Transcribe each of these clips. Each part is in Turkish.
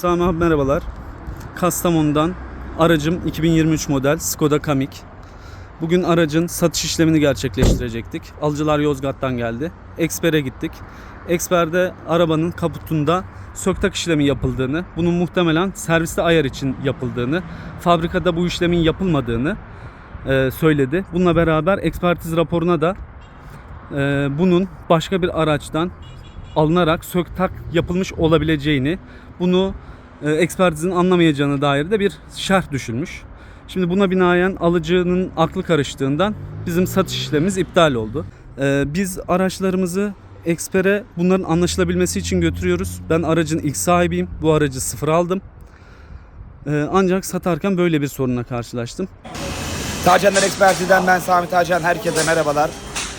Sami abi merhabalar. Kastamonu'dan aracım 2023 model Skoda Kamiq. Bugün aracın satış işlemini gerçekleştirecektik. Alıcılar Yozgat'tan geldi. Eksper'e gittik. Eksper'de arabanın kaputunda söktak işlemi yapıldığını, bunun muhtemelen serviste ayar için yapıldığını, fabrikada bu işlemin yapılmadığını e, söyledi. Bununla beraber ekspertiz raporuna da e, bunun başka bir araçtan alınarak söktak yapılmış olabileceğini, bunu e, ekspertizin anlamayacağına dair de bir şerh düşülmüş. Şimdi buna binaen alıcının aklı karıştığından bizim satış işlemimiz iptal oldu. E, biz araçlarımızı ekspere bunların anlaşılabilmesi için götürüyoruz. Ben aracın ilk sahibiyim. Bu aracı sıfır aldım. E, ancak satarken böyle bir sorunla karşılaştım. Tacanlar Ekspertiz'den ben Sami Tacan. Herkese merhabalar.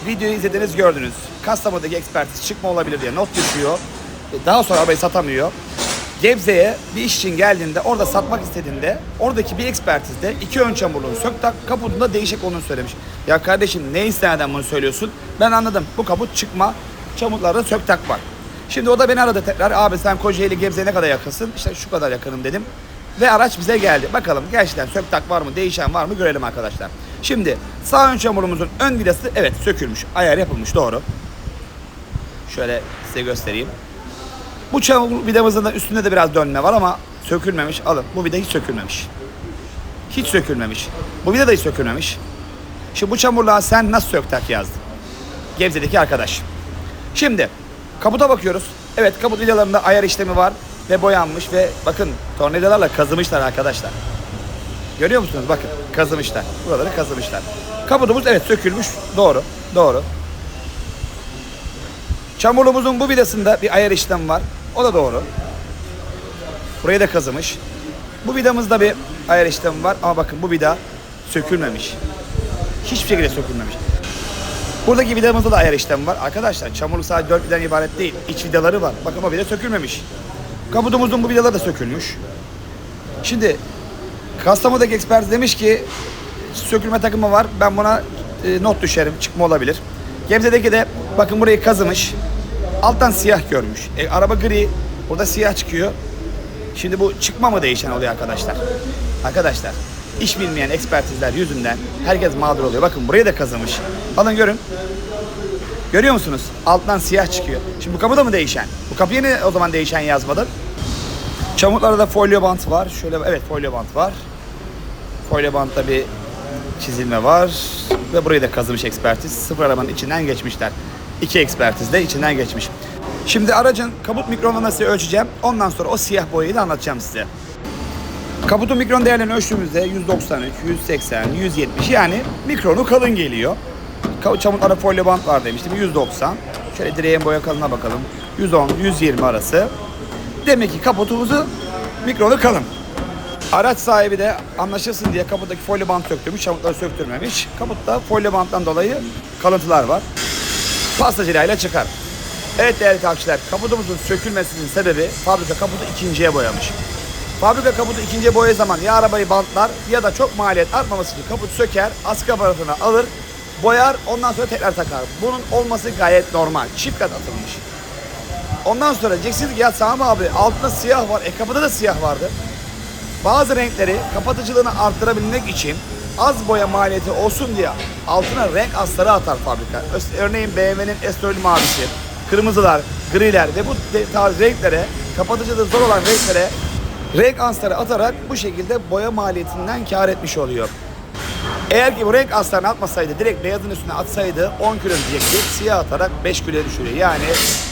Videoyu izlediniz gördünüz. Kastamonu'daki ekspertiz çıkma olabilir diye not düşüyor. E, Daha sonra arabayı satamıyor. Gebze'ye bir iş için geldiğinde orada satmak istediğinde oradaki bir ekspertizde iki ön çamurluğun sök tak kaputunda değişik olduğunu söylemiş. Ya kardeşim ne istinaden bunu söylüyorsun? Ben anladım. Bu kaput çıkma. Çamurlarda sök tak var. Şimdi o da beni aradı tekrar. Abi sen Kocaeli Gebze'ye ne kadar yakınsın? İşte şu kadar yakınım dedim. Ve araç bize geldi. Bakalım gerçekten sök tak var mı, değişen var mı görelim arkadaşlar. Şimdi sağ ön çamurumuzun ön vidası evet sökülmüş. Ayar yapılmış doğru. Şöyle size göstereyim. Bu çamur vidamızın da üstünde de biraz dönme var ama sökülmemiş. Alın bu vida hiç sökülmemiş. Hiç sökülmemiş. Bu vida da hiç sökülmemiş. Şimdi bu çamurluğa sen nasıl sök tak yazdın? Gebze'deki arkadaş. Şimdi kaputa bakıyoruz. Evet kaput vidalarında ayar işlemi var ve boyanmış ve bakın tornavidalarla kazımışlar arkadaşlar. Görüyor musunuz? Bakın kazımışlar. Buraları kazımışlar. Kaputumuz evet sökülmüş. Doğru. Doğru. Çamurluğumuzun bu vidasında bir ayar işlemi var. O da doğru. Burayı da kazımış. Bu vidamızda bir ayar işlemi var ama bakın bu vida sökülmemiş. Hiçbir şekilde sökülmemiş. Buradaki vidamızda da ayar işlemi var. Arkadaşlar çamurluk sadece 4 vidadan ibaret değil. İç vidaları var. Bakın o vida sökülmemiş. Kaputumuzun bu vidaları da sökülmüş. Şimdi Kastamonu'daki ekspert demiş ki sökülme takımı var. Ben buna e, not düşerim. Çıkma olabilir. Gebze'deki de bakın burayı kazımış. Alttan siyah görmüş. E, araba gri. Burada siyah çıkıyor. Şimdi bu çıkma mı değişen oluyor arkadaşlar? Arkadaşlar iş bilmeyen ekspertizler yüzünden herkes mağdur oluyor. Bakın burayı da kazımış. Alın görün. Görüyor musunuz? Alttan siyah çıkıyor. Şimdi bu kapı da mı değişen? Bu kapıya ne o zaman değişen yazmadın? Çamurlarda da folyo bant var. Şöyle evet folyo bant var. Folyo bantta bir çizilme var. Ve burayı da kazımış ekspertiz. Sıfır arabanın içinden geçmişler. İki ekspertiz de içinden geçmiş. Şimdi aracın kaput mikronunu nasıl ölçeceğim? Ondan sonra o siyah boyayı da anlatacağım size. Kaputun mikron değerlerini ölçtüğümüzde 193, 180, 170 yani mikronu kalın geliyor. Ka- Çamurlara folyo bant var demiştim 190. Şöyle direğin boya kalına bakalım. 110, 120 arası. Demek ki kaputumuzu mikronu kalın. Araç sahibi de anlaşılsın diye kaputtaki folyo bant söktürmüş, çamurları söktürmemiş. Kaputta folyo banttan dolayı kalıntılar var. Pastacıyla çıkar. Evet değerli takipçiler, kaputumuzun sökülmesinin sebebi fabrika kaputu ikinciye boyamış. Fabrika kaputu ikinciye boyadığı zaman ya arabayı bantlar ya da çok maliyet artmaması için kaput söker, askı aparatına alır, boyar, ondan sonra tekrar takar. Bunun olması gayet normal. Çift kat atılmış. Ondan sonra diyeceksiniz ki ya Sami abi altında siyah var, e kapıda da siyah vardı. Bazı renkleri kapatıcılığını arttırabilmek için az boya maliyeti olsun diye altına renk astarı atar fabrika. Örneğin BMW'nin estrol mavisi, kırmızılar, griler ve bu tarz renklere, kapatıcılığı zor olan renklere renk astarı atarak bu şekilde boya maliyetinden kar etmiş oluyor. Eğer ki bu renk astarını atmasaydı direkt beyazın üstüne atsaydı 10 kilo diyecekti. Siyah atarak 5 kilo düşürüyor. Yani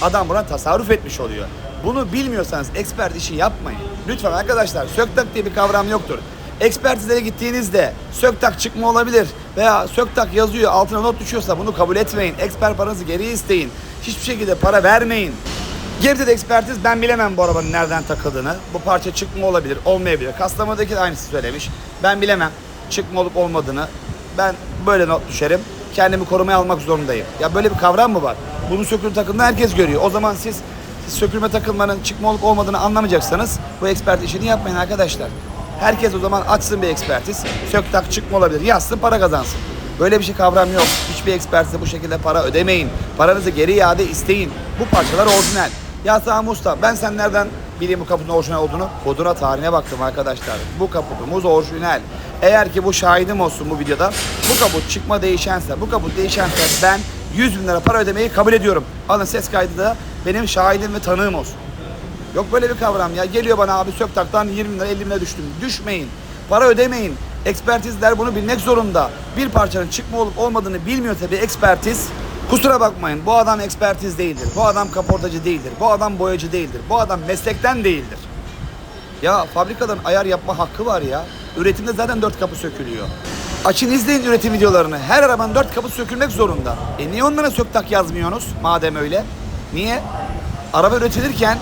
adam buna tasarruf etmiş oluyor. Bunu bilmiyorsanız expert işi yapmayın. Lütfen arkadaşlar söktak diye bir kavram yoktur. Ekspertizlere gittiğinizde söktak çıkma olabilir veya söktak yazıyor altına not düşüyorsa bunu kabul etmeyin. Expert paranızı geri isteyin. Hiçbir şekilde para vermeyin. Gebze'de ekspertiz ben bilemem bu arabanın nereden takıldığını. Bu parça çıkma olabilir, olmayabilir. Kastamonu'daki de aynısı söylemiş. Ben bilemem çıkma olup olmadığını. Ben böyle not düşerim. Kendimi korumaya almak zorundayım. Ya böyle bir kavram mı var? Bunu sökülme takımda herkes görüyor. O zaman siz, siz sökülme takılmanın çıkma olup olmadığını anlamayacaksanız bu ekspert işini yapmayın arkadaşlar. Herkes o zaman açsın bir ekspertiz. Sök tak çıkma olabilir. Yazsın para kazansın. Böyle bir şey kavram yok. Hiçbir ekspertize bu şekilde para ödemeyin. Paranızı geri iade isteyin. Bu parçalar orijinal. Ya Sami Usta ben sen nereden bileyim bu kaputun orijinal olduğunu. Koduna tarihine baktım arkadaşlar. Bu kaputumuz orijinal. Eğer ki bu şahidim olsun bu videoda. Bu kaput çıkma değişense, bu kaput değişense ben 100 bin lira para ödemeyi kabul ediyorum. Alın ses kaydı da benim şahidim ve tanığım olsun. Yok böyle bir kavram ya. Geliyor bana abi Söktak'tan 20 bin lira 50 bin lira düştüm. Düşmeyin. Para ödemeyin. Ekspertizler bunu bilmek zorunda. Bir parçanın çıkma olup olmadığını bilmiyorsa bir ekspertiz kusura bakmayın bu adam ekspertiz değildir. Bu adam kaportacı değildir. Bu adam boyacı değildir. Bu adam meslekten değildir. Ya fabrikaların ayar yapma hakkı var ya. Üretimde zaten dört kapı sökülüyor. Açın izleyin üretim videolarını. Her arabanın dört kapı sökülmek zorunda. E niye onlara söktak yazmıyorsunuz madem öyle? Niye? Araba üretilirken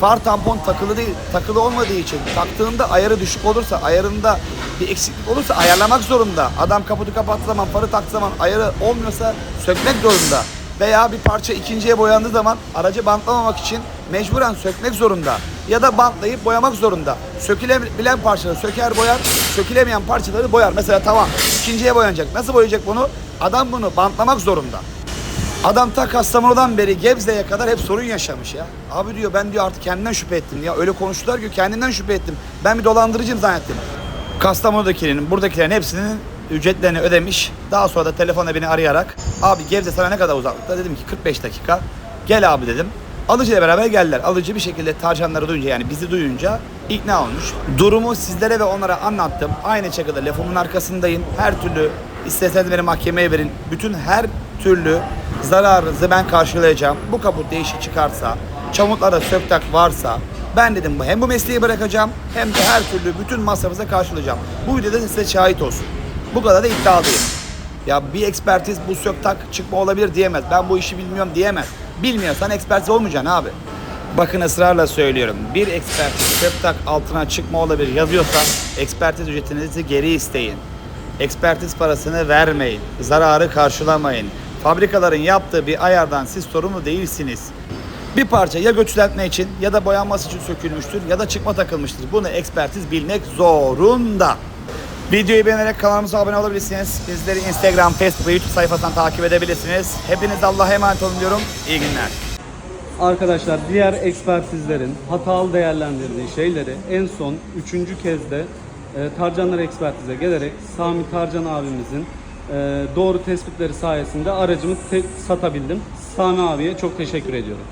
far tampon takılı değil, takılı olmadığı için taktığında ayarı düşük olursa, ayarında bir eksiklik olursa ayarlamak zorunda. Adam kaputu kapattığı zaman, farı taktığı zaman ayarı olmuyorsa sökmek zorunda. Veya bir parça ikinciye boyandığı zaman aracı bantlamamak için mecburen sökmek zorunda. Ya da bantlayıp boyamak zorunda. Sökülebilen parçaları söker boyar, sökülemeyen parçaları boyar. Mesela tamam ikinciye boyanacak. Nasıl boyayacak bunu? Adam bunu bantlamak zorunda. Adam ta Kastamonu'dan beri Gebze'ye kadar hep sorun yaşamış ya. Abi diyor ben diyor artık kendimden şüphe ettim ya. Öyle konuştular ki kendimden şüphe ettim. Ben bir dolandırıcıyım zannettim. Kastamonu'dakinin, buradakilerin hepsinin ücretlerini ödemiş. Daha sonra da telefonla beni arayarak abi Gebze sana ne kadar uzaklıkta? Dedim ki 45 dakika. Gel abi dedim. Alıcıyla beraber geldiler. Alıcı bir şekilde tarcanları duyunca yani bizi duyunca ikna olmuş. Durumu sizlere ve onlara anlattım. Aynı şekilde lafımın arkasındayım. Her türlü isteseniz beni mahkemeye verin. Bütün her türlü zararınızı ben karşılayacağım. Bu kaput değişik çıkarsa, çamurlara söktak varsa ben dedim bu hem bu mesleği bırakacağım hem de her türlü bütün masrafınızı karşılayacağım. Bu videoda size şahit olsun. Bu kadar da iddialıyım. Ya bir ekspertiz bu söktak çıkma olabilir diyemez. Ben bu işi bilmiyorum diyemez. Bilmiyorsan ekspertiz olmayacaksın abi. Bakın ısrarla söylüyorum. Bir ekspertiz söktak altına çıkma olabilir yazıyorsa ekspertiz ücretinizi geri isteyin. Ekspertiz parasını vermeyin. Zararı karşılamayın. Fabrikaların yaptığı bir ayardan siz sorumlu değilsiniz. Bir parça ya göçlenme için ya da boyanması için sökülmüştür ya da çıkma takılmıştır. Bunu ekspertiz bilmek zorunda. Videoyu beğenerek kanalımıza abone olabilirsiniz. Bizleri Instagram, Facebook ve YouTube sayfasından takip edebilirsiniz. Hepiniz Allah'a emanet olun diyorum. İyi günler. Arkadaşlar diğer ekspertizlerin hatalı değerlendirdiği şeyleri en son üçüncü kez de e, Tarcanlar ekspertize gelerek Sami Tarcan abimizin e, doğru tespitleri sayesinde aracımı satabildim. Sami abiye çok teşekkür ediyorum.